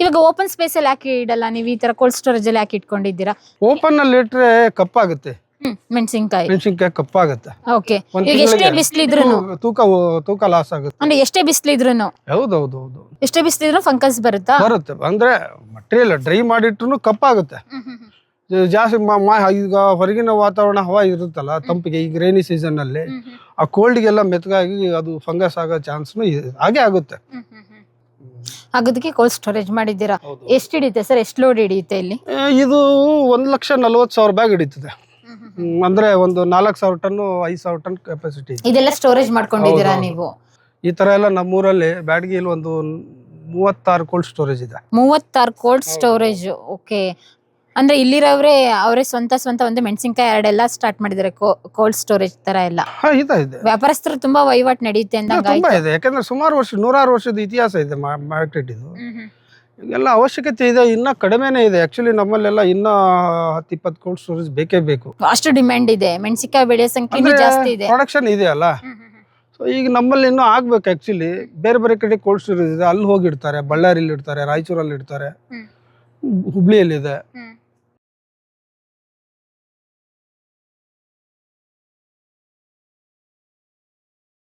ಇವಾಗ open space ಅಲ್ಲಿ ಯಾಕೆ ಇಡಲ್ಲ? ನೀವು ಈ ತರ ಕೋಲ್ಡ್ ಸ್ಟೋರೇಜ್ ಅಲ್ಲಿ ಯಾಕೆ ಇಟ್ಕೊಂಡಿದ್ದೀರಾ? ಓಪನ್ ಅಲ್ಲಿ ಇಟ್ರೆ ಕಪ್ಪಾಗುತ್ತೆ. ಹ್ಮ್ ಮೆಣಸಿನ್ಕಾಯಿ. ಮೆಣಸಿನ್ಕಾಯಿ ಕಪ್ಪಾಗುತ್ತೆ. ಓಕೆ ಒಂದ್ ಈಗ ಎಷ್ಟೇ ತಿಂಗ್ಳಿಗೆ ಬಿಸಿಲಿದ್ರು ತೂ- ತೂಕ ತೂಕ ಲಾಸ್ ಆಗುತ್ತೆ. ಅಂದ್ರೆ ಎಷ್ಟೇ ಬಿಸಿಲಿದ್ರು ಹೌದೌದು ಹೌದು. ಎಷ್ಟೇ ಬಿಸಿಲಿದ್ರು ಫಂಗಸ್ ಬರುತ್ತಾ? ಬರುತ್ತೆ. ಅಂದ್ರೆ ಮಟೀರಿಯಲ್ ಡ್ರೈ ಮಾಡಿಟ್ರು ಕಪ್ಪಾಗುತ್ತೆ. ಜ- ಜಾಸ್ತಿ ಮ- ಮ- ಈಗ ಹೊರಗಿನ ವಾತಾವರಣ ಹವಾ ಇರುತ್ತಲ್ಲ ತಂಪಿಗೆ ಈಗ ರೈನಿ ಸೀಸನ್ ಅಲ್ಲಿ ಆ ಕೋಲ್ಡ್ಗೆಲ್ಲ ಮೆತ್ತಗಾಗಿ ಅದು ಫಂಗಸ್ ಆಗೋ ಚಾನ್ಸ್ನು ಹಾಗೆ ಆಗುತ್ತೆ. ಹಾಗಾದಕ್ಕೆ ಕೋಲ್ಡ್ ಸ್ಟೋರೇಜ್ ಮಾಡಿದ್ದೀರಾ? ಎಷ್ಟು ಹಿಡಿಯುತ್ತೆ ಸರ್? ಎಷ್ಟು ಲೋಡ್ ಹಿಡಿಯುತ್ತೆ ಇಲ್ಲಿ? ಇದು ಒಂದು ಲಕ್ಷ ನಲವತ್ತು ಸಾವಿರ ಬ್ಯಾಗ್ ಹಿಡಿತದೆ. ಹ್ಮ್, ಅಂದ್ರೆ ಒಂದು ನಾಲ್ಕು ಸಾವಿರ ಟನ್ ಐದು ಸಾವಿರ ಟನ್ ಕೆಪಾಸಿಟಿ ಇದೆ. ಇದೆಲ್ಲ ಸ್ಟೋರೇಜ್ ಮಾಡ್ಕೊಂಡಿದ್ದೀರಾ ಹೌದು, ನೀವು? ಈ ತರ ಎಲ್ಲ ನಮ್ಮೂರಲ್ಲಿ ಬ್ಯಾಡ್ಗಿಲಿ ಒಂದು ಮೂವತ್ತಾರು ಕೋಲ್ಡ್ ಸ್ಟೋರೇಜ್ ಇದೆ. ಮೂವತ್ತಾರು ಕೋಲ್ಡ್ ಸ್ಟೋರೇಜ್ ಓಕೆ ಅಂದ್ರೆ ಇಲ್ಲಿರೋವ್ರೆ ಅವರೇ ಸ್ವಂತ ಸ್ವಂತ ಒಂದು ಮೆಣಸಿನ್ಕಾಯಿ ಎರಡೆಲ್ಲ ಸ್ಟಾರ್ಟ್ ಮಾಡಿದ್ದಾರೆ ಕೋಲ್ಡ್ ಸ್ಟೋರೇಜ್ ತರ ಎಲ್ಲ. ಹಾ ಇದೆ ಇದೆ. ವ್ಯಾಪಾರಸ್ಥರು ತುಂಬಾ ವಹಿವಾಟ್ ನಡೆಯುತ್ತೆ ಅಂದಂಗ ತುಂಬಾ ಇದೆ. ಯಾಕಂದ್ರೆ ಸುಮಾರು ವರ್ಷ ನೂರಾರು ವರ್ಷದ ಇತಿಹಾಸ ಇದೆ ಮಾರ್ಕೆಟ್ ಇದು. ಎಲ್ಲ ಅವಶ್ಯಕತೆ ಇದೆ ಇನ್ನ ಕಡಿಮೆನೇ ಇದೆ. ಆಕ್ಚುಲಿ ನಮ್ಮಲ್ಲೆಲ್ಲ ಇನ್ನ ಹತ್ತು ಇಪ್ಪತ್ತು ಕೋಲ್ಡ್ ಸ್ಟೋರೇಜ್ ಬೇಕೇ ಬೇಕು. ಅಷ್ಟು ಡಿಮ್ಯಾಂಡ್ ಇದೆ. ಮೆಣಸಿನ್ಕಾಯಿ ಬೆಳೆಯ ಸಂಖ್ಯೆ ಜಾಸ್ತಿ ಇದೆ. ಪ್ರೊಡಕ್ಷನ್ ಇದೆ ಅಲ್ಲ? ಸೊ ಈಗ ನಮ್ಮಲ್ಲಿ ಇನ್ನೂ ಆಗ್ಬೇಕು ಆಕ್ಚುಲಿ ಬೇರೆ ಬೇರೆ ಕಡೆ ಕೋಲ್ಡ್ ಸ್ಟೋರೇಜ್ ಇದೆ. ಅಲ್ಲಿ ಹೋಗಿ ಇಡ್ತಾರೆ ಬಳ್ಳಾರಿಲಿ ಇಡ್ತಾರೆ ರಾಯಚೂರಲ್ಲಿ ಇಡ್ತಾರೆ ಹುಬ್ಳಿಯಲ್ಲಿ ಇದೆ